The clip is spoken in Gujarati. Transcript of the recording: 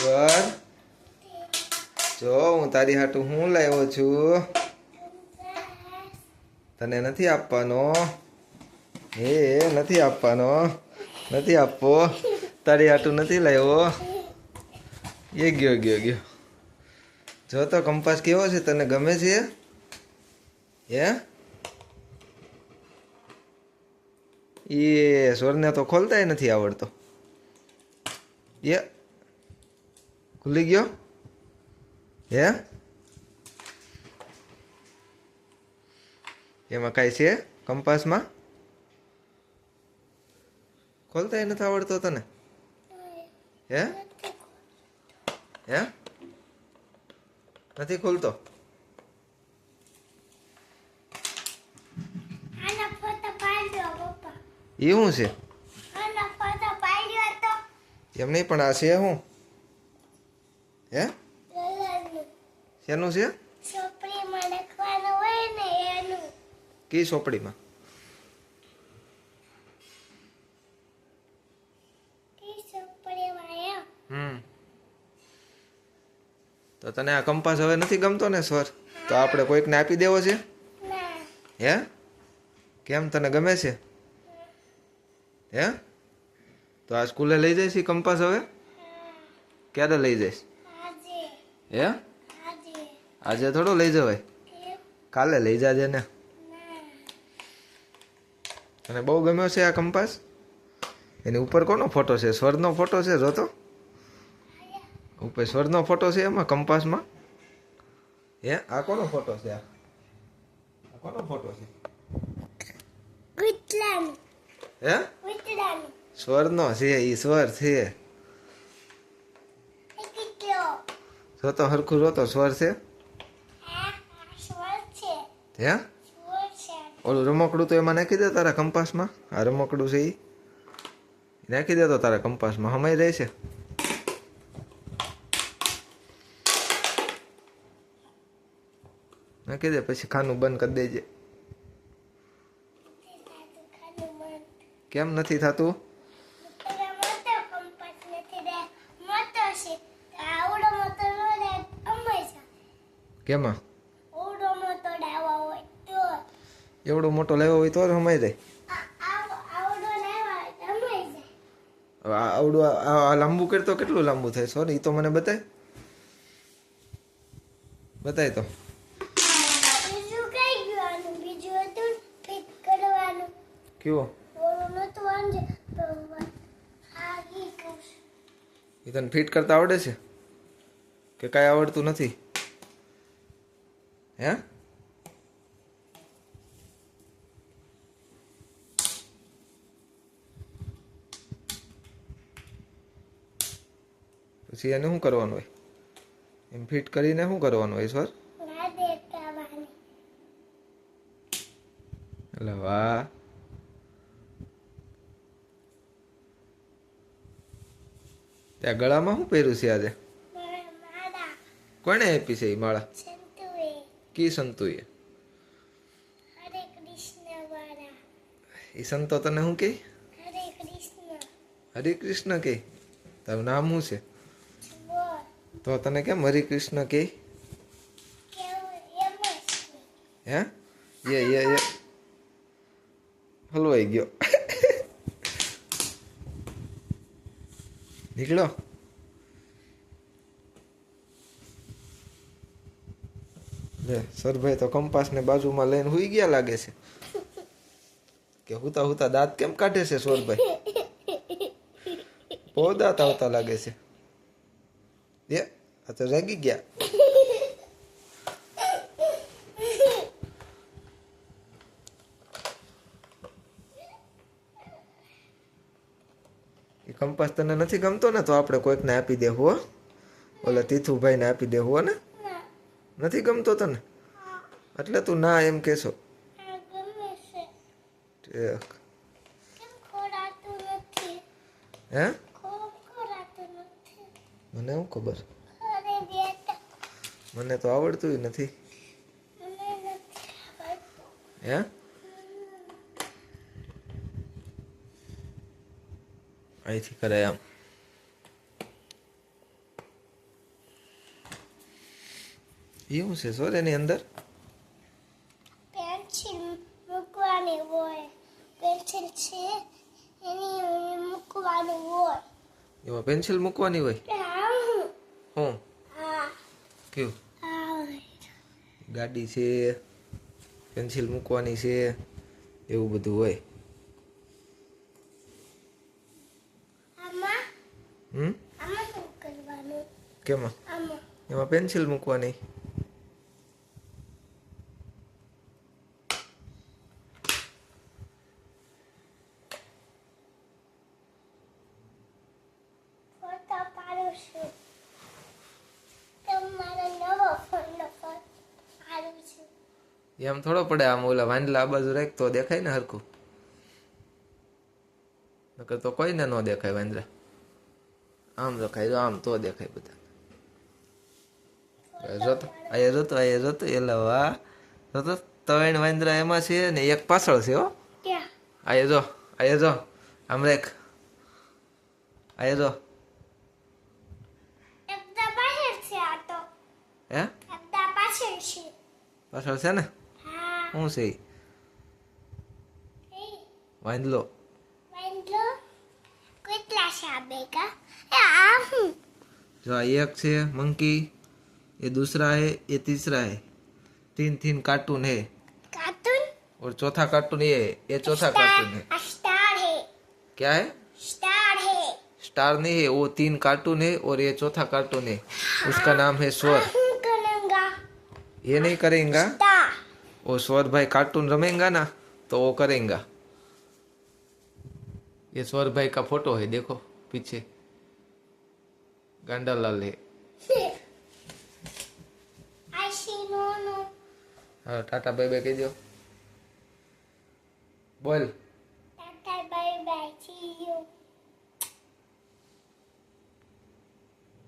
સ્વર જો, હું તારી હાટું હું લાવ્યો છું? તને નથી આપવાનો? એ નથી આપવાનો? નથી આપવો? તારી હાટું નથી લાવ્યો? એ ગયો ગયો ગયો. જો તો કંપાસ કેવો છે, તને ગમે છે? હે? એ સ્વરને તો ખોલતાય નથી આવડતો. એ ખુલી ગયો? હે? એમાં કાંઈ છે કંપાસમાં? ખોલતા નથી આવડતો તને? હે? હે? નથી ખોલતો? એ શું છે? એમ નહીં પણ આ છે શું? હે? શેનું છે? ચોપડીમાં લખવાનું હોય ને એનું. કી ચોપડીમાં ઈ ચોપડીમાં એમ. હમ. તો તને આ કંપાસ હવે નથી ગમતો ને સર તો આપણે કોઈકને આપી દેવો છે? હે? કેમ તને ગમે છે? હે? તો આ સ્કૂલે લઈ જઈશ કંપાસ હવે? ક્યારે લઈ જઈશ? હે? આજે થોડો લઈ જવાય. કાલે લઈ જાજે ને. અને બહુ ગમ્યો છે આ કંપાસ? એની ઉપર કોનો ફોટો છે? સ્વરનો ફોટો છે જોતો? ઉપર સ્વરનો ફોટો છે એમાં કંપાસમાં? હે? આ કોનો ફોટો છે આ? કોનો ફોટો છે? હે? સ્વરનો છે એ સ્વર છે એ કેટલો જોતો હરખું જોતો સ્વર છે? હે? ઓલું રમકડું તો એમાં નાખી દે તારા કંપાસમાં? આ રમકડું છે એ નાખી દે તો તારા કંપાસમાં હમાઈ રહે છે નાખી દે, પછી ખાનું બંધ કરી દેજે. કેમ નથી થતું પેલા મોટો કંપાસ નથી રે મોટો છે આવડો મોટો નો રે અમાય છે કેમાં? આવડો મોટો ડાવા હોય તો. એવડો મોટો લેવો હોય તો જ જાય. આવ- આવડો આ લાંબુ કરતો કેટલું લાંબુ થાય? સોરી તો મને બતાય. બતાય તો. કેવો એ તને ફિટ કરતા આવડે છે? કે કાંઈ આવડતું નથી? હે પછી એને શું કરવાનું હોય? એમ ફિટ કરીને શું કરવાનું હોય સર એટલે વાહ. ત્યાં ગળામાં શું પહેર્યું છે આજે? કોણે આપી છે એ માળા? કી સંતુએ હરે કૃષ્ણ વાળા એ સંતો તને શું કે હરે કૃષ્ણ હરે કૃષ્ણ કહે તારું નામ શું છે તો તને કેમ હરે કૃષ્ણ જ હે યે યે યે હલવાઈ ગયો નીકળો સરભાઈ તો કંપાસને બાજુમાં લઈને હુઈ ગયા લાગે છે. કે હુતા હુતા દાંત કેમ કાઢે છે સોરભાઈ? બહુ દાંત આવતા લાગે છે. એ, આ તો જાગી ગયા. કંપાસ તને નથી ગમતો ને તો આપણે કોઈકને આપી દેવું હો. ઓલા તીથુભાઈને આપી દેવું હો ના. નથી ગમતો તને? એટલે તું ના એમ કહેશો. હે મને શું ખબર? મને તો આવડતું નથી. હે? અહીંથી કરાય આમ. એવું છે સોર એની અંદર પેન્સિલ મૂકવાની હોય પેન્સિલ છે એની મૂકવાની હોય એમાં પેન્સિલ મૂકવાની હોય. હું કયું ગાડી છે પેન્સિલ મૂકવાની છે એવું બધું હોય હમ શું કેમાં એમાં પેન્સિલ મૂકવાની ફોટો પાડું છું તમારો નવો ફોનનો ફોટો પાડું છું એમ થોડો પડે આમ ઓલા વાંદલા આ બાજુ રાખ તો દેખાય ને હરખું. નકર તો કોઈને ન દેખાય વાંદરા. આમ રખાય જો આમ તો દેખાય બધા. જોતો અહીંયા જોતો અહીંયા જોતો એલા વાહ જોતો ત્રણ વાંદરા એમાં છે ને એક પાછળ છે હો. અહીંયા જો અહીંયા જો આમ રેખ. અહીંયા જો. હે? એકદમ પાછળ છે. પાછળ છે ને? હા શું છે ઈ? એ વાંદલો વાંદરો કેટલા છે આ બેગા એ આ હું जो एक से मंकी ये दूसरा है ये तीसरा है तीन तीन कार्टून है कार्टून और चौथा कार्टून ये है ये चौथा कार्टून है स्टार स्टार है क्या है स्टार है स्टार नहीं है वो तीन कार्टून है और ये चौथा कार्टून है उसका नाम है स्वर हम करेंगा ये नहीं करेगा स्टार वो स्वर भाई कार्टून रमेगा ना तो वो करेगा ये स्वर भाई का फोटो है देखो पीछे गांडालाल है आई सी नो नो हाँ टाटा बाय बाय कह दो बोल